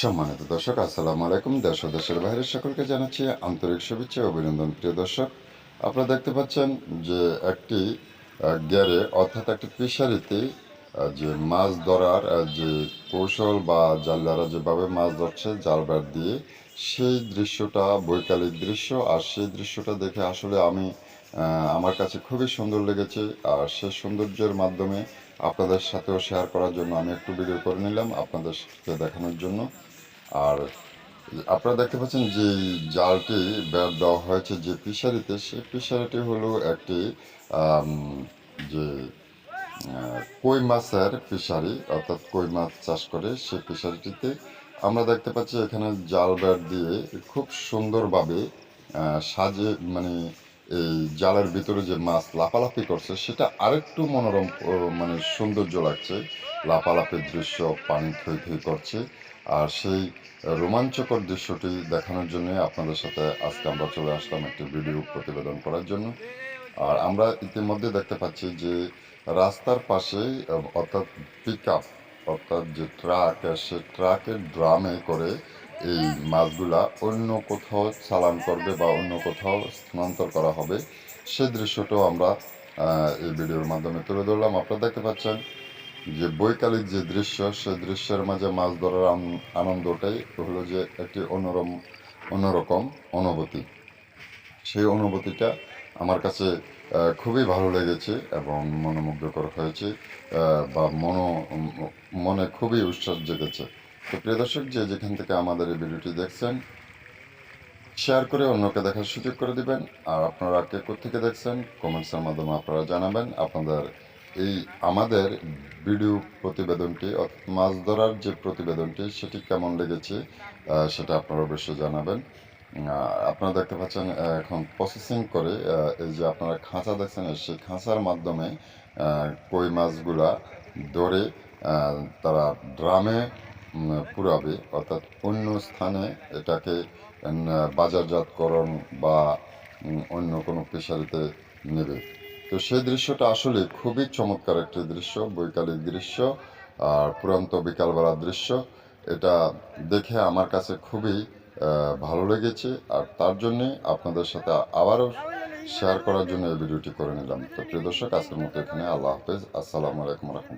সম্মানিত দর্শক, আসসালামু আলাইকুম। দেশ দেশের বাইরের সকলকে জানাচ্ছি আন্তরিক শুভেচ্ছা অভিনন্দন। প্রিয় দর্শক, আপনারা দেখতে পাচ্ছেন যে একটি গ্যারে, অর্থাৎ একটি ফিশারিতে যে মাছ ধরার যে কৌশল বা জাল্লারা যেভাবে মাছ ধরছে জাল বেড় দিয়ে, সেই দৃশ্যটা, বৈকালিক দৃশ্য, আর সেই দৃশ্যটা দেখে আসলে আমি আমার কাছে খুবই সুন্দর লেগেছে। আর সেই সৌন্দর্যের মাধ্যমে আপনাদের সাথেও শেয়ার করার জন্য আমি একটু ভিডিও করে নিলাম আপনাদেরকে দেখানোর জন্য। আর আপনারা দেখতে পাচ্ছেন যে জালটি বের দেওয়া হয়েছে যে ফিশারিতে সেই ফিশারিটি হলো একটি যে কই মাছের ফিশারি, অর্থাৎ কই মাছ চাষ করে সেই ফিশারিটিতে আমরা দেখতে পাচ্ছি এখানে জাল বের দিয়ে খুব সুন্দরভাবে সাজে মানে এই জালের ভিতরে যে মাছ লাফালাফি করছে, সেটা আরেকটু মনোরম মানে সৌন্দর্য লাগছে। লাফালাফির দৃশ্য, পানি থই থই করছে। আর সেই রোমাঞ্চকর দৃশ্যটি দেখানোর জন্য আপনাদের সাথে আজকে আমরা চলে আসলাম একটি ভিডিও প্রতিবেদন করার জন্য। আর আমরা ইতিমধ্যে দেখতে পাচ্ছি যে রাস্তার পাশে, অর্থাৎ পিক আপ অর্থাৎ যে ট্রাক সে ট্রাকের ড্রামে করে এই মাছগুলা অন্য কোথাও চালান করবে বা অন্য কোথাও স্থানান্তর করা হবে। সে দৃশ্যটাও আমরা এই ভিডিওর মাধ্যমে তুলে ধরলাম। আপনারা দেখতে পাচ্ছেন যে বৈকালিক যে দৃশ্য, সে দৃশ্যের মাঝে মাছ ধরার আনন্দটাই হলো যে একটি অন্যরম অন্যরকম অনুভূতি। সেই অনুভূতিটা আমার কাছে খুবই ভালো লেগেছে এবং মনোমুগ্ধকর হয়েছে বা মন মনে খুবই উৎসাহ জেগেছে। তো প্রিয় দর্শক, যে যেখান থেকে আমাদের এই ভিডিওটি দেখছেন শেয়ার করে অন্যকে দেখার সুযোগ করে দিবেন। আর আপনারা কে থেকে দেখছেন কমেন্টসের মাধ্যমে আপনারা জানাবেন। আপনাদের এই আমাদের ভিডিও প্রতিবেদনটি মাছ ধরার যে প্রতিবেদনটি, সেটি কেমন লেগেছে সেটা আপনারা অবশ্যই জানাবেন। আপনারা দেখতে পাচ্ছেন এখন প্রসেসিং করে এই যে আপনারা খাঁচা দেখছেন সেই খাঁচার মাধ্যমে কই মাছগুলা ধরে তারা ড্রামে পুরাবে, অর্থাৎ অন্য স্থানে এটাকে বাজারজাতকরণ বা অন্য কোনো পেশারিতে নেবে। তো সেই দৃশ্যটা আসলে খুবই চমৎকার একটি দৃশ্য, বৈকালিক দৃশ্য আর পুরান্ত বিকালবেলার দৃশ্য। এটা দেখে আমার কাছে খুবই ভালো লেগেছে আর তার জন্যে আপনাদের সাথে আবারও শেয়ার করার জন্য এই ভিডিওটি করে নিলাম। তো প্রিয় দর্শক, আজকের মতো এখানে আল্লাহ হাফেজ। আসসালামু আলাইকুম রহমতুল্লাহ।